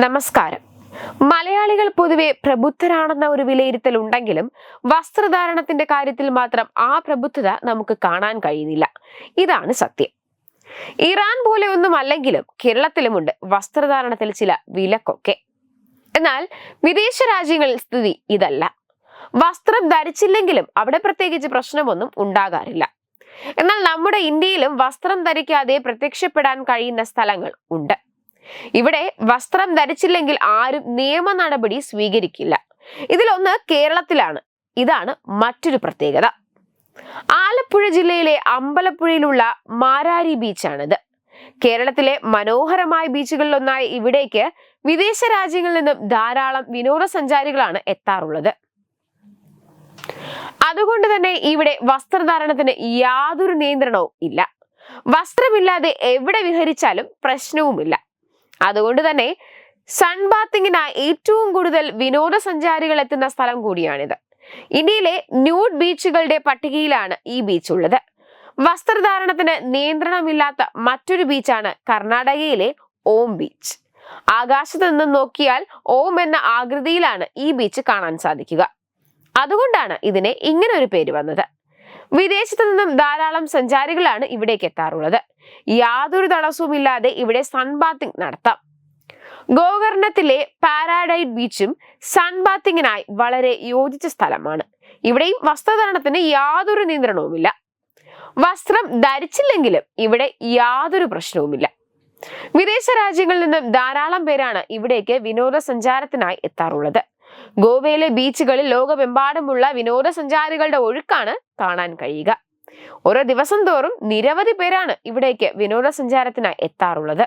നമസ്കാരം. മലയാളികൾ പൊതുവെ പ്രബുദ്ധരാണെന്ന ഒരു വിലയിരുത്തൽ ഉണ്ടെങ്കിലും വസ്ത്രധാരണത്തിന്റെ കാര്യത്തിൽ മാത്രം ആ പ്രബുദ്ധത നമുക്ക് കാണാൻ കഴിയുന്നില്ല. ഇതാണ് സത്യം. ഇറാൻ പോലെ ഒന്നും അല്ലെങ്കിലും കേരളത്തിലുമുണ്ട് വസ്ത്രധാരണത്തിൽ ചില വിലക്കൊക്കെ. എന്നാൽ വിദേശ രാജ്യങ്ങളിൽ സ്ഥിതി ഇതല്ല. വസ്ത്രം ധരിച്ചില്ലെങ്കിലും അവിടെ പ്രത്യേകിച്ച് പ്രശ്നമൊന്നും ഉണ്ടാകാറില്ല. എന്നാൽ നമ്മുടെ ഇന്ത്യയിലും വസ്ത്രം ധരിക്കാതെ പ്രത്യക്ഷപ്പെടാൻ കഴിയുന്ന സ്ഥലങ്ങൾ ഉണ്ട്. ഇവിടെ വസ്ത്രം ധരിച്ചില്ലെങ്കിൽ ആരും നിയമ നടപടി സ്വീകരിക്കില്ല. ഇതിലൊന്ന് കേരളത്തിലാണ്. ഇതാണ് മറ്റൊരു പ്രത്യേകത. ആലപ്പുഴ ജില്ലയിലെ അമ്പലപ്പുഴയിലുള്ള മാരാരി ബീച്ചാണിത്. കേരളത്തിലെ മനോഹരമായ ബീച്ചുകളിലൊന്നായ ഇവിടേക്ക് വിദേശ രാജ്യങ്ങളിൽ നിന്നും ധാരാളം വിനോദസഞ്ചാരികളാണ് എത്താറുള്ളത്. അതുകൊണ്ട് തന്നെ ഇവിടെ വസ്ത്രധാരണത്തിന് യാതൊരു നിയന്ത്രണവും ഇല്ല. വസ്ത്രമില്ലാതെ എവിടെ വിഹരിച്ചാലും പ്രശ്നവുമില്ല. അതുകൊണ്ട് തന്നെ സൺബാത്തിങ്ങിനായി ഏറ്റവും കൂടുതൽ വിനോദസഞ്ചാരികൾ എത്തുന്ന സ്ഥലം കൂടിയാണിത്. ഇന്ത്യയിലെ ന്യൂഡ് ബീച്ചുകളുടെ പട്ടികയിലാണ് ഈ ബീച്ച് ഉള്ളത്. വസ്ത്രധാരണത്തിന് നിയന്ത്രണമില്ലാത്ത മറ്റൊരു ബീച്ചാണ് കർണാടകയിലെ ഓം ബീച്ച്. ആകാശത്ത് നിന്നും നോക്കിയാൽ ഓം എന്ന ആകൃതിയിലാണ് ഈ ബീച്ച് കാണാൻ സാധിക്കുക. അതുകൊണ്ടാണ് ഇതിന് ഇങ്ങനെ ഒരു പേര് വന്നത്. വിദേശത്തു നിന്നും ധാരാളം സഞ്ചാരികളാണ് ഇവിടേക്ക് എത്താറുള്ളത്. യാതൊരു തടസ്സവുമില്ലാതെ ഇവിടെ സൺബാത്തിങ് നടത്താം. ഗോകർണത്തിലെ പാരാഡൈഡ് ബീച്ചും സൺബാത്തിങ്ങിനായി വളരെ യോജിച്ച സ്ഥലമാണ്. ഇവിടെയും വസ്ത്രധാരണത്തിന് യാതൊരു നിയന്ത്രണവുമില്ല. വസ്ത്രം ധരിച്ചില്ലെങ്കിലും ഇവിടെ യാതൊരു പ്രശ്നവുമില്ല. വിദേശ രാജ്യങ്ങളിൽ നിന്നും ധാരാളം പേരാണ് ഇവിടേക്ക് വിനോദസഞ്ചാരത്തിനായി എത്താറുള്ളത്. ഗോവയിലെ ബീച്ചുകളിൽ ലോകമെമ്പാടുമുള്ള വിനോദസഞ്ചാരികളുടെ ഒഴുക്കാണ് കാണാൻ കഴിയുക. ഓരോ ദിവസം തോറും നിരവധി പേരാണ് ഇവിടേക്ക് വിനോദസഞ്ചാരത്തിനായി എത്താറുള്ളത്.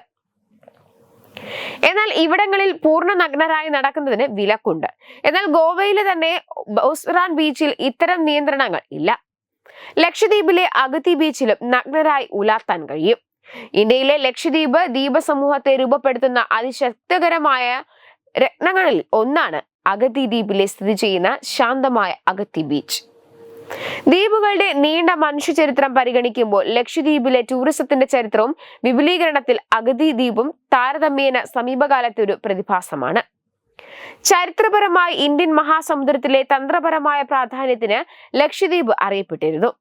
എന്നാൽ ഇവിടങ്ങളിൽ പൂർണ നഗ്നരായി നടക്കുന്നതിന് വിലക്കുണ്ട്. എന്നാൽ ഗോവയിലെ തന്നെ ബോസ്റാൻ ബീച്ചിൽ ഇത്തരം നിയന്ത്രണങ്ങൾ ഇല്ല. ലക്ഷദ്വീപിലെ അഗതി ബീച്ചിലും നഗ്നരായി ഉലാത്താൻ കഴിയും. ഇന്ത്യയിലെ ലക്ഷദ്വീപ് ദ്വീപ സമൂഹത്തെ രൂപപ്പെടുത്തുന്ന അതിശക്തകരമായ രത്നങ്ങളിൽ ഒന്നാണ് അഗത്തി ദ്വീപിലെ സ്ഥിതി ചെയ്യുന്ന ശാന്തമായ അഗത്തി ബീച്ച്. ദ്വീപുകളുടെ നീണ്ട മനുഷ്യചരിത്രം പരിഗണിക്കുമ്പോൾ ലക്ഷദ്വീപിലെ ടൂറിസത്തിന്റെ ചരിത്രവും വിപുലീകരണത്തിൽ അഗതി ദ്വീപും താരതമ്യേന സമീപകാലത്തെ ഒരു പ്രതിഭാസമാണ്. ചരിത്രപരമായി ഇന്ത്യൻ മഹാസമുദ്രത്തിലെ തന്ത്രപരമായ പ്രാധാന്യത്തിന് ലക്ഷദ്വീപ് അറിയപ്പെട്ടിരുന്നു.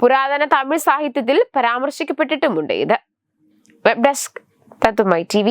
പുരാതന തമിഴ് സാഹിത്യത്തിൽ പരാമർശിക്കപ്പെട്ടിട്ടുമുണ്ട് ഇത്. Web desk തത്വമായി T